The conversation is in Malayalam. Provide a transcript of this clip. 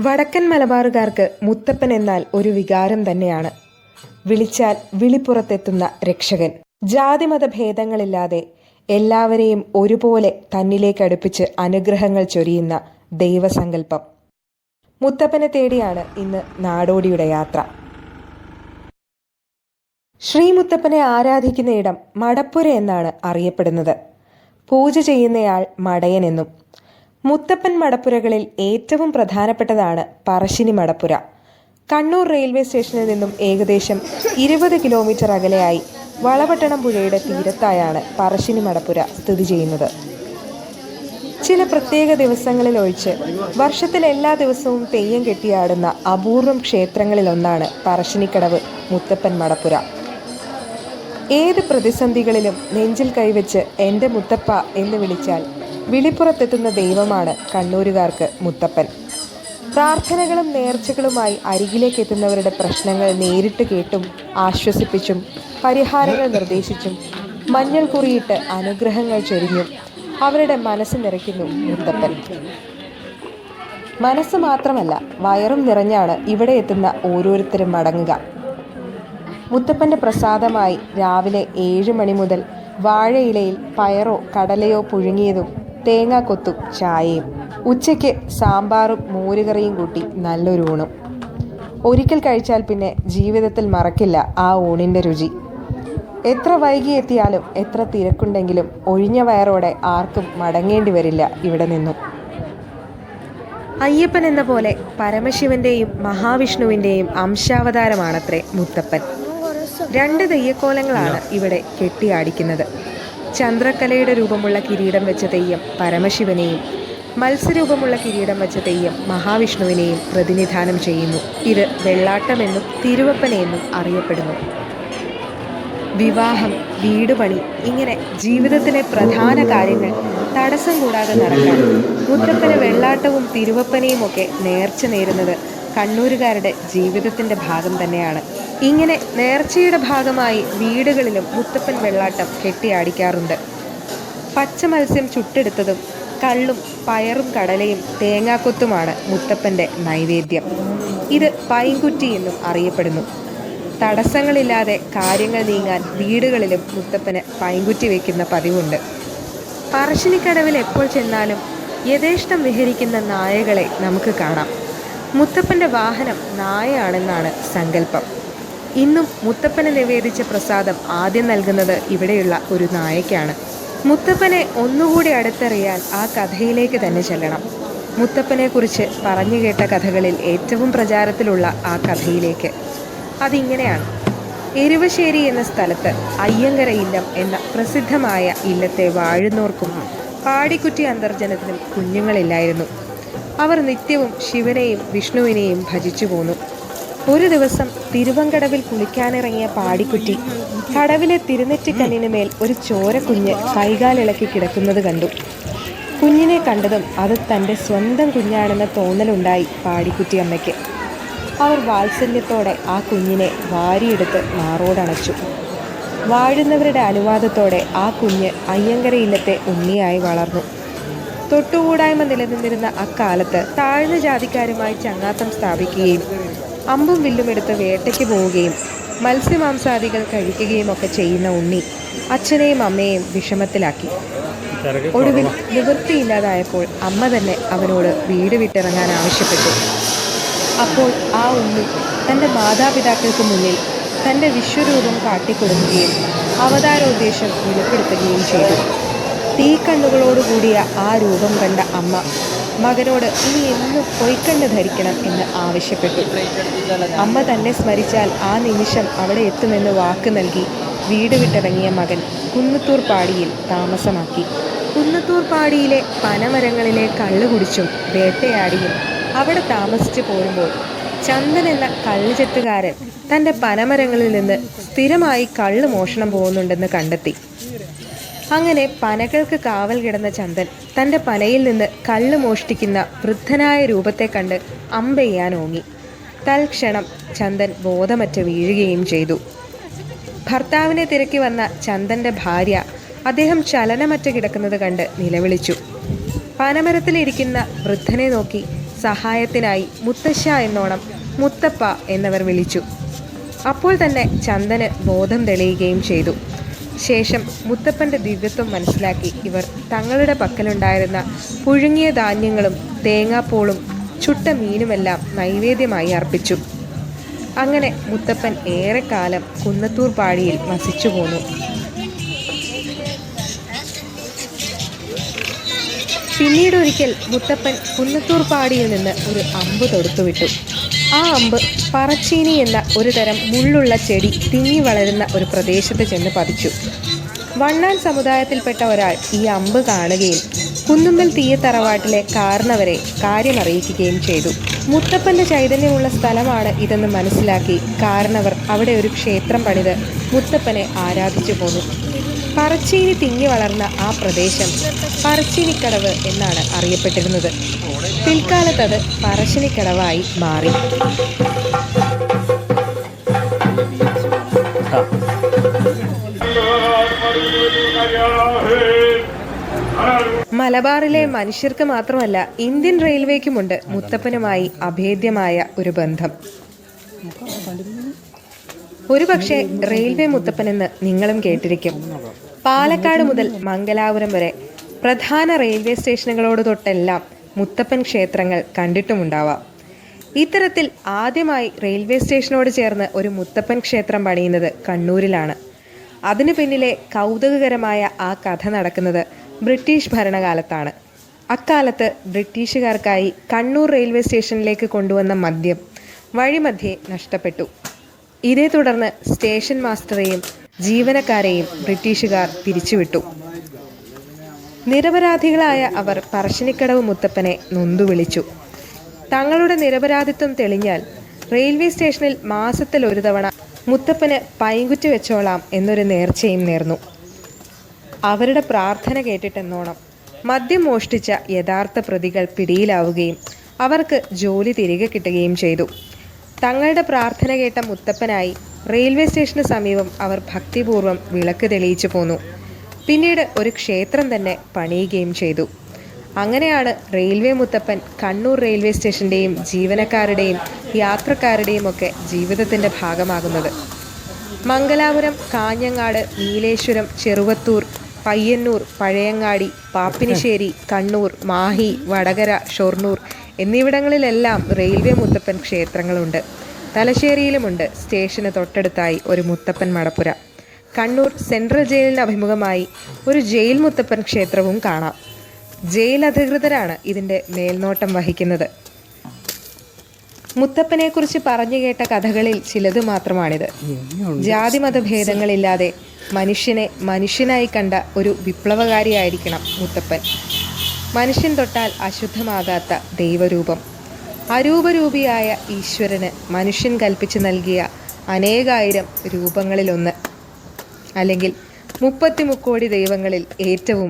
വടക്കൻ മലബാറുകാർക്ക് മുത്തപ്പൻ എന്നാൽ ഒരു വികാരം തന്നെയാണ്. വിളിച്ചാൽ വിളിപ്പുറത്തെത്തുന്ന രക്ഷകൻ. ജാതിമത ഭേദങ്ങളില്ലാതെ എല്ലാവരെയും ഒരുപോലെ തന്നിലേക്ക് അടുപ്പിച്ച് അനുഗ്രഹങ്ങൾ ചൊരിയുന്ന ദൈവസങ്കല്പം. മുത്തപ്പനെ തേടിയാണ് ഇന്ന് നാടോടിയുടെ യാത്ര. ശ്രീ മുത്തപ്പനെ ആരാധിക്കുന്ന ഇടം മടപ്പുര എന്നാണ് അറിയപ്പെടുന്നത്. പൂജ ചെയ്യുന്നയാൾ മടയനെന്നും മുത്തപ്പൻ മടപ്പുരകളിൽ ഏറ്റവും പ്രധാനപ്പെട്ടതാണ് പറശ്ശിനി മടപ്പുര. കണ്ണൂർ റെയിൽവേ സ്റ്റേഷനിൽ നിന്നും ഏകദേശം ഇരുപത് കിലോമീറ്റർ അകലെയായി വളപട്ടണം പുഴയുടെ തീരത്തായാണ് പറശ്ശിനി മടപ്പുര സ്ഥിതി ചെയ്യുന്നത്. ചില പ്രത്യേക ദിവസങ്ങളിൽ ഒഴിച്ച് വർഷത്തിൽ എല്ലാ ദിവസവും തെയ്യം കെട്ടിയാടുന്ന അപൂർവം ക്ഷേത്രങ്ങളിലൊന്നാണ് പറശ്ശിനിക്കടവ് മുത്തപ്പൻ മടപ്പുര. ഏത് പ്രതിസന്ധികളിലും നെഞ്ചിൽ കൈവച്ച് എന്റെ മുത്തപ്പ എന്ന് വിളിച്ചാൽ വിളിപ്പുറത്തെത്തുന്ന ദൈവമാണ് കണ്ണൂരുകാർക്ക് മുത്തപ്പൻ. പ്രാർത്ഥനകളും നേർച്ചകളുമായി അരികിലേക്ക് എത്തുന്നവരുടെ പ്രശ്നങ്ങൾ നേരിട്ട് കേട്ടും ആശ്വസിപ്പിച്ചും പരിഹാരങ്ങൾ നിർദ്ദേശിച്ചും മഞ്ഞൾ കുറിയിട്ട് അനുഗ്രഹങ്ങൾ ചൊരിഞ്ഞും അവരുടെ മനസ്സ് നിറയ്ക്കുന്നു മുത്തപ്പൻ. മനസ്സ് മാത്രമല്ല വയറും നിറഞ്ഞാണ് ഇവിടെ എത്തുന്ന ഓരോരുത്തരും മടങ്ങുക. മുത്തപ്പന്റെ പ്രസാദമായി രാവിലെ ഏഴ് മണി മുതൽ വാഴയിലയിൽ പയറോ കടലയോ പുഴുങ്ങിയതും തേങ്ങാക്കൊത്തും ചായയും. ഉച്ചയ്ക്ക് സാമ്പാറും മോരുകറിയും കൂട്ടി നല്ലൊരു ഊണും. ഒരിക്കൽ കഴിച്ചാൽ പിന്നെ ജീവിതത്തിൽ മറക്കില്ല ആ ഊണിന്റെ രുചി. എത്ര വൈകി എത്തിയാലും എത്ര തിരക്കുണ്ടെങ്കിലും ഒഴിഞ്ഞ വയറോടെ ആർക്കും മടങ്ങേണ്ടി വരില്ല ഇവിടെ നിന്നും. അയ്യപ്പൻ എന്ന പോലെ പരമശിവന്റെയും മഹാവിഷ്ണുവിന്റെയും അംശാവതാരമാണത്രേ മുത്തപ്പൻ. രണ്ട് തെയ്യക്കോലങ്ങളാണ് ഇവിടെ കെട്ടിയാടിക്കുന്നത്. ചന്ദ്രക്കലയുടെ രൂപമുള്ള കിരീടം വെച്ച തെയ്യം പരമശിവനെയും മത്സ്യരൂപമുള്ള കിരീടം വെച്ച തെയ്യം മഹാവിഷ്ണുവിനെയും പ്രതിനിധാനം ചെയ്യുന്നു. ഇത് വെള്ളാട്ടമെന്നും തിരുവപ്പനെന്നും അറിയപ്പെടുന്നു. വിവാഹം വീടുപണി ഇങ്ങനെ ജീവിതത്തിലെ പ്രധാന കാര്യങ്ങൾ തടസ്സം കൂടാതെ നടക്കാൻ മുത്തപ്പന് വെള്ളാട്ടവും തിരുവപ്പനയും ഒക്കെ നേർച്ച നേരുന്നത് കണ്ണൂരുകാരുടെ ജീവിതത്തിന്റെ ഭാഗം തന്നെയാണ്. ഇങ്ങനെ നേർച്ചയുടെ ഭാഗമായി വീടുകളിലും മുത്തപ്പൻ വെള്ളാട്ടം കെട്ടിയാടിക്കാറുണ്ട്. പച്ച മത്സ്യം ചുട്ടെടുത്തതും കള്ളും പയറും കടലയും തേങ്ങാക്കൊത്തുമാണ് മുത്തപ്പന്റെ നൈവേദ്യം. ഇത് പൈൻകുറ്റി എന്നും അറിയപ്പെടുന്നു. തടസ്സങ്ങളില്ലാതെ കാര്യങ്ങൾ നീങ്ങാൻ വീടുകളിലും മുത്തപ്പന് പൈൻകുറ്റി വയ്ക്കുന്ന പതിവുണ്ട്. പറശ്ശിനിക്കടവിൽ എപ്പോൾ ചെന്നാലും യഥേഷ്ടം വിഹരിക്കുന്ന നായകളെ നമുക്ക് കാണാം. മുത്തപ്പന്റെ വാഹനം നായയാണെന്നാണ് സങ്കല്പം. ഇന്നും മുത്തപ്പന് നിവേദിച്ച പ്രസാദം ആദ്യം നൽകുന്നത് ഇവിടെയുള്ള ഒരു നായയ്ക്കാണ്. മുത്തപ്പനെ ഒന്നുകൂടി അടുത്തറിയാൻ ആ കഥയിലേക്ക് തന്നെ ചെല്ലണം. മുത്തപ്പനെക്കുറിച്ച് പറഞ്ഞു കേട്ട കഥകളിൽ ഏറ്റവും പ്രചാരത്തിലുള്ള ആ കഥയിലേക്ക്. അതിങ്ങനെയാണ്. എരുവശ്ശേരി എന്ന സ്ഥലത്ത് അയ്യങ്കര ഇല്ലം എന്ന പ്രസിദ്ധമായ ഇല്ലത്തെ വാഴുന്നോർക്കും പാടിക്കുറ്റി അന്തർജനത്തിനും കുഞ്ഞുങ്ങളില്ലായിരുന്നു. അവർ നിത്യവും ശിവനെയും വിഷ്ണുവിനെയും ഭജിച്ചു പോന്നു. ഒരു ദിവസം തിരുവങ്കടവിൽ കുളിക്കാനിറങ്ങിയ പാടിക്കുട്ടി കടവിലെ തിരുനെറ്റിക്കല്ലിന് മേൽ ഒരു ചോരക്കുഞ്ഞ് കൈകാലിളക്കി കിടക്കുന്നത് കണ്ടു. കുഞ്ഞിനെ കണ്ടതും അത് തന്റെ സ്വന്തം കുഞ്ഞാണെന്ന തോന്നലുണ്ടായി പാടിക്കുട്ടി അമ്മയ്ക്ക്. അവർ വാത്സല്യത്തോടെ ആ കുഞ്ഞിനെ വാരിയെടുത്ത് മാറോടണച്ചു വാഴുന്നവരുടെ അനുവാദത്തോടെ ആ കുഞ്ഞ് അയ്യങ്കര ഇല്ലത്തെ ഉണ്ണിയായി വളർന്നു. തൊട്ടുകൂടായ്മ നിലനിന്നിരുന്ന അക്കാലത്ത് താഴ്ന്ന ജാതിക്കാരുമായി ചങ്ങാത്തം സ്ഥാപിക്കുകയും അമ്പും വില്ലും എടുത്ത് വേട്ടയ്ക്ക് പോവുകയും മത്സ്യമാംസാദികൾ കഴിക്കുകയും ഒക്കെ ചെയ്യുന്ന ഉണ്ണി അച്ഛനെയും അമ്മയെയും വിഷമത്തിലാക്കി. ഒടുവിൽ നിവൃത്തിയില്ലാതായപ്പോൾ അമ്മ തന്നെ അവനോട് വീട് വിട്ടിറങ്ങാൻ ആവശ്യപ്പെട്ടു. അപ്പോൾ ആ ഉണ്ണി തന്റെ മാതാപിതാക്കൾക്ക് മുന്നിൽ തന്റെ വിശ്വരൂപം കാട്ടിക്കൊടുക്കുകയും അവതാരോദ്ദേശം വെളിപ്പെടുത്തുകയും ചെയ്തു. തീക്കണ്ണുകളോടുകൂടിയ ആ രൂപം കണ്ട അമ്മ മകനോട് ഇനി എന്നും പൊയ്ക്കണ്ണ് ധരിക്കണം എന്ന് ആവശ്യപ്പെട്ടു. അമ്മ തന്നെ സ്മരിച്ചാൽ ആ നിമിഷം അവിടെ എത്തുമെന്ന് വാക്ക് നൽകി വീട് വിട്ടിറങ്ങിയ മകൻ കുന്നത്തൂർ പാടിയിൽ താമസമാക്കി. കുന്നത്തൂർ പാടിയിലെ പനമരങ്ങളിലെ കള്ള് കുടിച്ചും വേട്ടയാടിയും അവിടെ താമസിച്ചു പോരുമ്പോൾ ചന്ദൻ എന്ന കള്ളുചെത്തുകാരൻ തന്റെ പനമരങ്ങളിൽ നിന്ന് സ്ഥിരമായി കള്ള് മോഷണം പോകുന്നുണ്ടെന്ന് കണ്ടെത്തി. അങ്ങനെ പനകൾക്ക് കാവൽ കിടന്ന ചന്ദൻ തന്റെ പനയിൽ നിന്ന് കള്ള് മോഷ്ടിക്കുന്ന വൃദ്ധനായ രൂപത്തെ കണ്ട് അമ്പെയ്യാൻ ഓങ്ങി. തൽക്ഷണം ചന്ദൻ ബോധമറ്റ് വീഴുകയും ചെയ്തു. ഭർത്താവിനെ തിരക്കി വന്ന ചന്ദന്റെ ഭാര്യ അദ്ദേഹം ചലനമറ്റ് കിടക്കുന്നത് കണ്ട് നിലവിളിച്ചു. പനമരത്തിലിരിക്കുന്ന വൃദ്ധനെ നോക്കി സഹായത്തിനായി മുത്തശ്ശ എന്നോണം മുത്തപ്പ എന്നവർ വിളിച്ചു. അപ്പോൾ തന്നെ ചന്ദന് ബോധം തെളിയുകയും ചെയ്തു. ശേഷം മുത്തപ്പന്റെ ദിവ്യത്വം മനസ്സിലാക്കി ഇവർ തങ്ങളുടെ പക്കലുണ്ടായിരുന്ന പുഴുങ്ങിയ ധാന്യങ്ങളും തേങ്ങാപ്പോളും ചുട്ട മീനുമെല്ലാം നൈവേദ്യമായി അർപ്പിച്ചു. അങ്ങനെ മുത്തപ്പൻ ഏറെക്കാലം കുന്നത്തൂർ പാടിയിൽ വസിച്ചു പോന്നു പിന്നീട് ഒരിക്കൽ മുത്തപ്പൻ കുന്നത്തൂർ പാടിയിൽ നിന്ന് ഒരു അമ്പ് തൊടുത്തുവിട്ടു. ആ അമ്പ് പറച്ചീനി എന്ന ഒരു തരം മുള്ളുള്ള ചെടി തിങ്ങി വളരുന്ന ഒരു പ്രദേശത്ത് ചെന്ന് പതിച്ചു. വണ്ണാൻ സമുദായത്തിൽപ്പെട്ട ഒരാൾ ഈ അമ്പ് കാണുകയും കുന്നുമ്മൽ തീയത്തറവാട്ടിലെ കാരണവരെ കാര്യമറിയിക്കുകയും ചെയ്തു. മുത്തപ്പന്റെ ചൈതന്യമുള്ള സ്ഥലമാണ് ഇതെന്ന് മനസ്സിലാക്കി കാരണവർ അവിടെ ഒരു ക്ഷേത്രം പണിത് മുത്തപ്പനെ ആരാധിച്ചു പോന്നു. പറച്ചീനി തിങ്ങി വളർന്ന ആ പ്രദേശം പറച്ചീനിക്കടവ് എന്നാണ് അറിയപ്പെട്ടിരുന്നത്. പിൽക്കാലത്ത് അത് പറശ്ശിനിക്കടവായി മാറി. മലബാറിലെ മനുഷ്യർക്ക് മാത്രമല്ല ഇന്ത്യൻ റെയിൽവേക്കുമുണ്ട് മുത്തപ്പനുമായി അഭേദ്യമായ ഒരു ബന്ധം. ഒരുപക്ഷെ റെയിൽവേ മുത്തപ്പനെന്ന് നിങ്ങളും കേട്ടിരിക്കും. പാലക്കാട് മുതൽ മംഗലാപുരം വരെ പ്രധാന റെയിൽവേ സ്റ്റേഷനുകളോട് തൊട്ടെല്ലാം മുത്തപ്പൻ ക്ഷേത്രങ്ങൾ കണ്ടിട്ടുമുണ്ടാവാം. ഇത്തരത്തിൽ ആദ്യമായി റെയിൽവേ സ്റ്റേഷനോട് ചേർന്ന് ഒരു മുത്തപ്പൻ ക്ഷേത്രം പണിയുന്നത് കണ്ണൂരിലാണ്. അതിനു പിന്നിലെ കൗതുകകരമായ ആ കഥ നടക്കുന്നത് ബ്രിട്ടീഷ് ഭരണകാലത്താണ്. അക്കാലത്ത് ബ്രിട്ടീഷുകാർക്കായി കണ്ണൂർ റെയിൽവേ സ്റ്റേഷനിലേക്ക് കൊണ്ടുവന്ന മദ്യം വഴിമധ്യേ നഷ്ടപ്പെട്ടു. ഇതേ തുടർന്ന് സ്റ്റേഷൻ മാസ്റ്ററെയും ജീവനക്കാരെയും ബ്രിട്ടീഷുകാർ പിരിച്ചുവിട്ടു. നിരപരാധികളായ അവർ പറശ്ശിനിക്കടവ് മുത്തപ്പനെ നൊന്തു വിളിച്ചു. തങ്ങളുടെ നിരപരാധിത്വം തെളിഞ്ഞാൽ റെയിൽവേ സ്റ്റേഷനിൽ മാസത്തിൽ ഒരു തവണ മുത്തപ്പന് പൈങ്കുറ്റി വെച്ചോളാം എന്നൊരു നേർച്ചയും നേർന്നു. അവരുടെ പ്രാർത്ഥന കേട്ടിട്ടെന്നോണം മദ്യം മോഷ്ടിച്ച യഥാർത്ഥ പ്രതികൾ പിടിയിലാവുകയും അവർക്ക് ജോലി തിരികെ കിട്ടുകയും ചെയ്തു. തങ്ങളുടെ പ്രാർത്ഥന കേട്ട മുത്തപ്പനായി റെയിൽവേ സ്റ്റേഷന് സമീപം അവർ ഭക്തിപൂർവം വിളക്ക് തെളിയിച്ചു പോന്നു. പിന്നീട് ഒരു ക്ഷേത്രം തന്നെ പണിയുകയും ചെയ്തു. അങ്ങനെയാണ് റെയിൽവേ മുത്തപ്പൻ കണ്ണൂർ റെയിൽവേ സ്റ്റേഷന്റെയും ജീവനക്കാരുടെയും യാത്രക്കാരുടെയും ഒക്കെ ജീവിതത്തിന്റെ ഭാഗമാകുന്നത്. മംഗലാപുരം കാഞ്ഞങ്ങാട് നീലേശ്വരം ചെറുവത്തൂർ പയ്യന്നൂർ പഴയങ്ങാടി പാപ്പിനിശ്ശേരി കണ്ണൂർ മാഹി വടകര ഷൊർണൂർ എന്നിവിടങ്ങളിലെല്ലാം റെയിൽവേ മുത്തപ്പൻ ക്ഷേത്രങ്ങളുണ്ട്. തലശ്ശേരിയിലുമുണ്ട് സ്റ്റേഷന് തൊട്ടടുത്തായി ഒരു മുത്തപ്പൻ മടപ്പുര. കണ്ണൂർ സെൻട്രൽ ജയിലിന് അഭിമുഖമായി ഒരു ജയിൽ മുത്തപ്പൻ ക്ഷേത്രവും കാണാം. ജയിൽ അധികൃതരാണ് ഇതിന്റെ മേൽനോട്ടം വഹിക്കുന്നത്. മുത്തപ്പനെക്കുറിച്ച് പറഞ്ഞു കേട്ട കഥകളിൽ ചിലത് മാത്രമാണിത്. ജാതി മതഭേദങ്ങളില്ലാതെ മനുഷ്യനെ മനുഷ്യനായി കണ്ട ഒരു വിപ്ലവകാരിയായിരിക്കണം മുത്തപ്പൻ. മനുഷ്യൻ തൊട്ടാൽ അശുദ്ധമാകാത്ത ദൈവരൂപം. അരൂപരൂപിയായ ഈശ്വരന് മനുഷ്യൻ കൽപ്പിച്ചു നൽകിയ അനേകായിരം രൂപങ്ങളിലൊന്ന്. അല്ലെങ്കിൽ മുപ്പത്തി മുക്കോടി ദൈവങ്ങളിൽ ഏറ്റവും